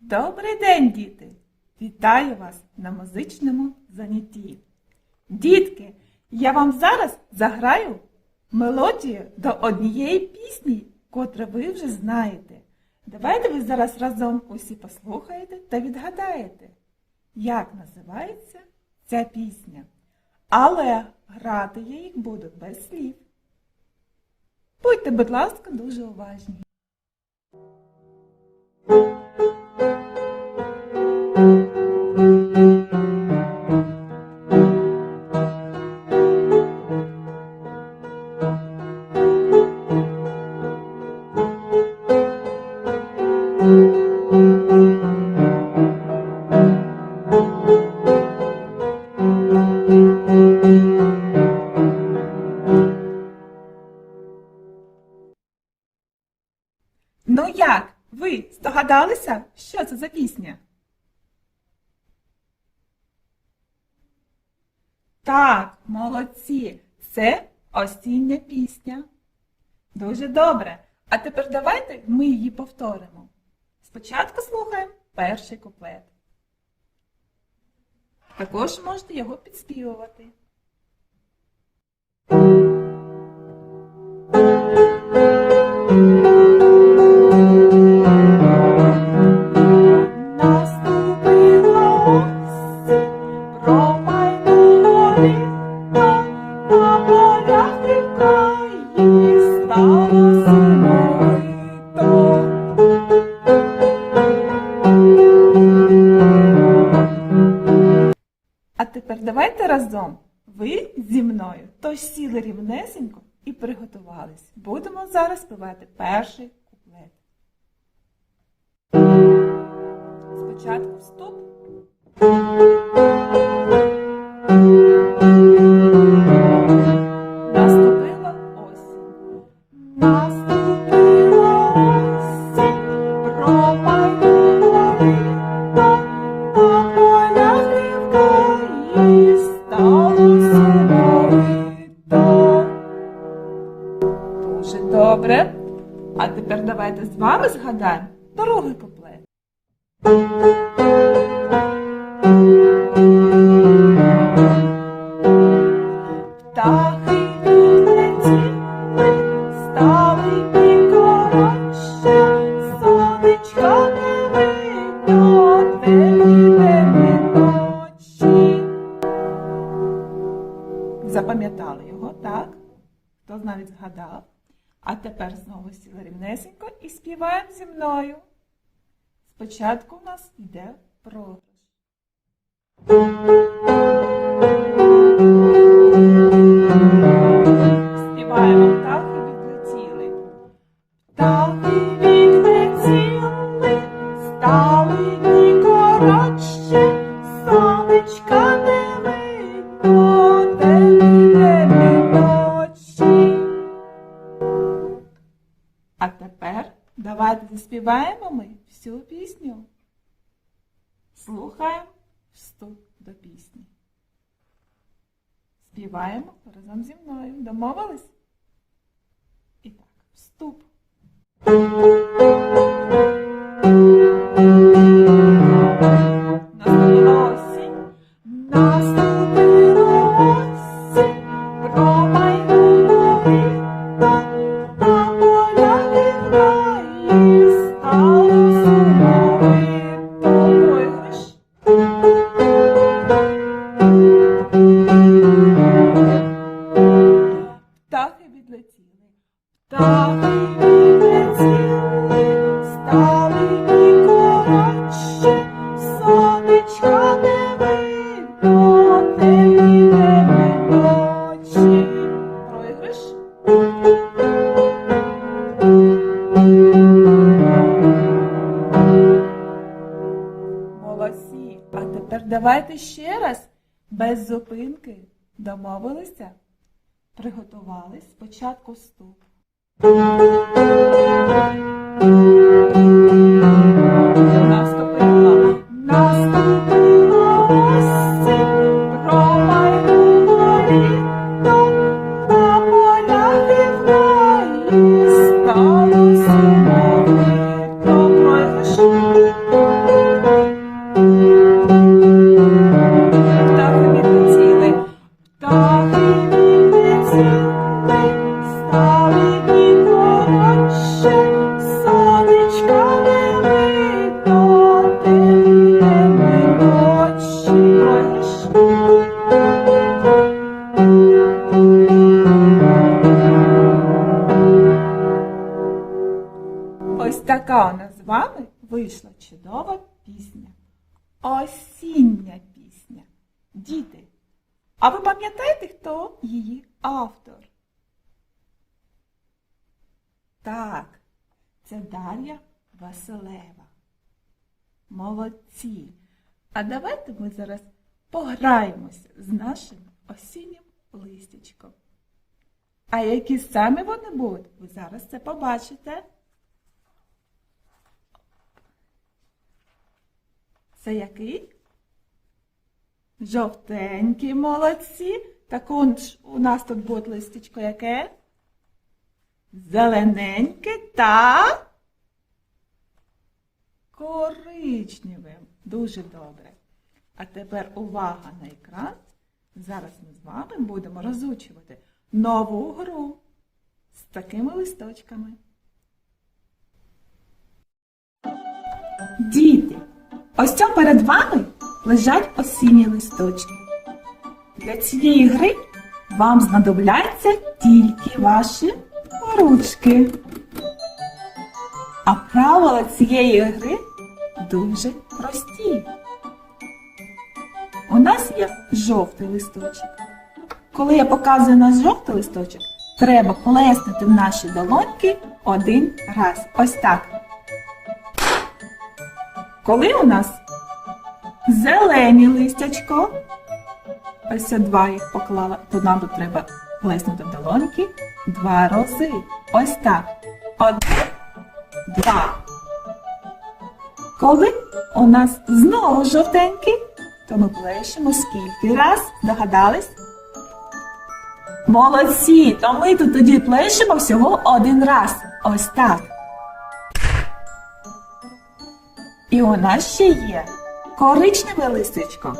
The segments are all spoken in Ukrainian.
Добрий день, діти! Вітаю вас на музичному занятті. Дітки, я вам зараз заграю мелодію до однієї пісні, котру ви вже знаєте. Давайте ви зараз разом усі послухаєте та відгадаєте, як називається ця пісня. Але грати я їх буду без слів. Будьте, будь ласка, дуже уважні. Здогадалися, що це за пісня? Так, молодці, це осіння пісня. Дуже добре. А тепер давайте ми її повторимо. Спочатку слухаємо перший куплет. Також можете його підспівувати. А тепер давайте разом. Ви зі мною. Тож сіли рівнесенько і приготувались. Будемо зараз співати перший куплет. Спочатку вступ. Добре. А тепер давайте з вами згадаємо другий куплет. Птахи відлетіли, стали і коротше, сонечка не. Запам'ятали його, так? Хто навіть згадав? А тепер знову сіли рівнесенько і співаємо зі мною. Спочатку у нас йде програш. Заспіваємо ми всю пісню. Слухаємо вступ до пісні. Співаємо разом зі мною. Домовились? І так, вступ. Давайте ще раз без зупинки. Домовилися? Приготувались спочатку вступ. Така у нас з вами вийшла чудова пісня. Осіння пісня. Діти, а ви пам'ятаєте, хто її автор? Так, це Дар'я Василева. Молодці. А давайте ми зараз пограємося з нашим осіннім листячком. А які саме вони будуть, ви зараз це побачите. Це який? Жовтенькі молодці. Також у нас тут буде листячко яке? Зелененьке та коричневим. Дуже добре. А тепер увага на екран. Зараз ми з вами будемо розучувати нову гру з такими листочками. Діти, ось цьому перед вами лежать осінні листочки. Для цієї гри вам знадобляться тільки ваші ручки. А правила цієї гри дуже прості. У нас є жовтий листочок. Коли я показую наш жовтий листочок, треба плеснути в наші долоньки один раз. Ось так. Коли у нас зелені листячко, ось два їх поклала, то нам тут треба плеснути в долоньки два рази. Ось так. Один, два. Коли у нас знову жовтенький, то ми плещемо скільки раз? Догадались? Молодці! То ми тут тоді плещемо всього один раз. Ось так. І у нас ще є коричневе листечко.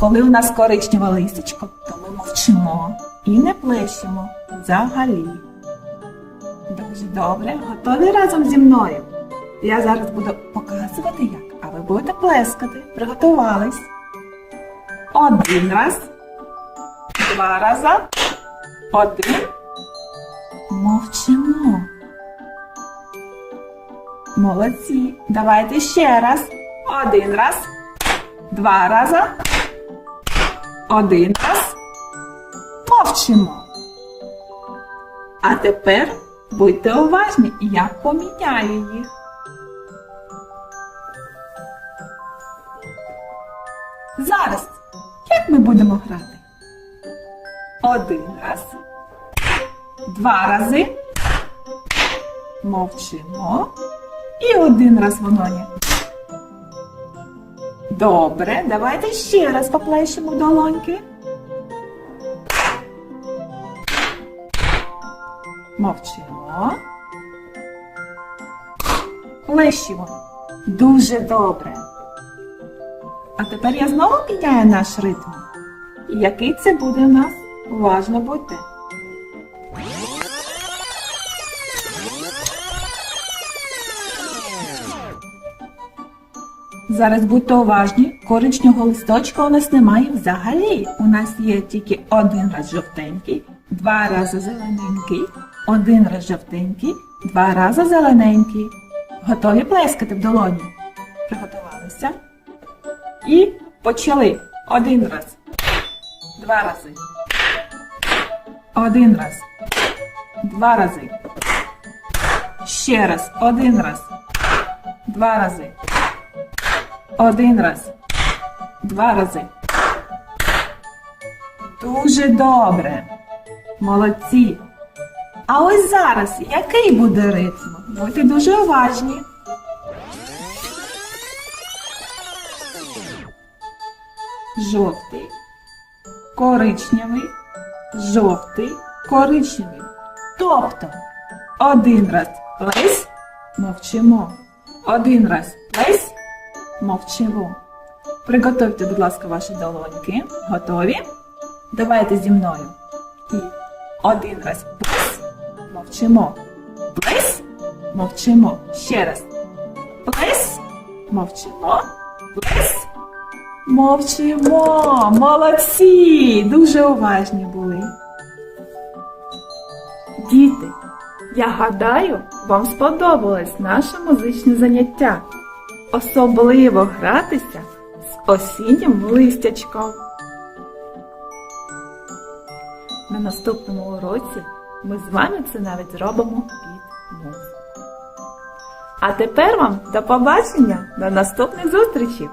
Коли у нас коричневе листечко, то ми мовчимо і не плещемо взагалі. Дуже добре, готові разом зі мною. Я зараз буду показувати як, а ви будете плескати. Приготувались. Один раз, два рази, один. Мовчимо. Молодці. Давайте ще раз. Один раз, два рази, один раз. Мовчимо. А тепер будьте уважні, я поміняю їх. Зараз, як ми будемо грати? Один раз, два рази, мовчимо і один раз воно є. Добре, давайте ще раз поплещемо в долоньки. Мовчимо. Плещемо. Дуже добре. А тепер я знову міняю наш ритм. Який це буде у нас? Уважно будьте. Зараз будьте уважні, коричневого листочка у нас немає взагалі. У нас є тільки один раз жовтенький, два рази зелененький, один раз жовтенький, два рази зелененький. Готові плескати в долоні? Приготувалися? І почали. Один раз. Два рази. Один раз. Два рази. Ще раз. Один раз. Два рази. Один раз. Два рази. Дуже добре. Молодці. А ось зараз який буде ритм? Будьте дуже уважні. Жовтий, коричневий, жовтий, коричневий. Тобто один раз плесь, мовчимо. Один раз плесь, мовчимо. Приготуйте, будь ласка, ваші долоньки. Готові? Давайте зі мною. І один раз плесь, мовчимо. Плесь, мовчимо. Ще раз. Плесь, мовчимо. Плесь, мовчимо. Молодці! Дуже уважні були. Діти, Я гадаю, вам сподобалось наше музичне заняття. Особливо гратися з осіннім листячком. На наступному уроці ми з вами це навіть зробимо під музику. А тепер вам до побачення, до наступних зустрічей!